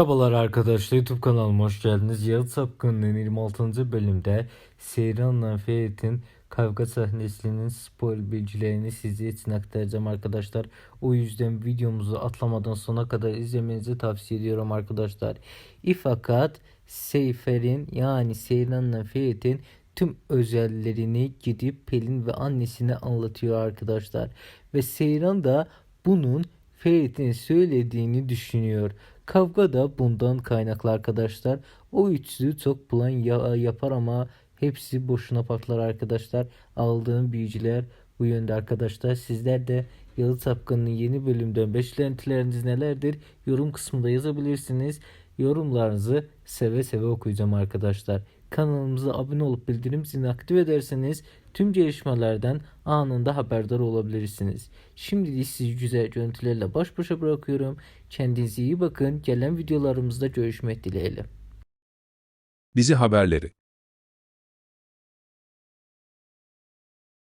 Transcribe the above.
Merhabalar arkadaşlar YouTube kanalıma hoş geldiniz. Yağıt Sapkın'ın 26. bölümde Seyran'la Ferit'in kavga sahnesinin spoiler bilgilerini sizler için aktaracağım arkadaşlar. O yüzden videomuzu atlamadan sona kadar izlemenizi tavsiye ediyorum arkadaşlar. İ fakat Seyfer'in yani Seyran'la Ferit'in tüm özellerini gidip Pelin ve annesine anlatıyor arkadaşlar. Ve Seyran da bunun Ferit'in söylediğini düşünüyor. Kavga da bundan kaynaklı arkadaşlar. O üçlü çok plan ya- yapar ama hepsi boşuna patlar arkadaşlar. Aldığım bilgiler bu yönde arkadaşlar. Sizler de Yalı Sapkın'ın yeni bölümden beklentileriniz nelerdir? Yorum kısmında yazabilirsiniz. Yorumlarınızı seve seve okuyacağım arkadaşlar. Kanalımıza abone olup bildirim zilini aktif ederseniz tüm gelişmelerden anında haberdar olabilirsiniz. Şimdi sizi güzel görüntülerle baş başa bırakıyorum. Kendinize iyi bakın. Gelen videolarımızda görüşmek dileğiyle. Dizi haberleri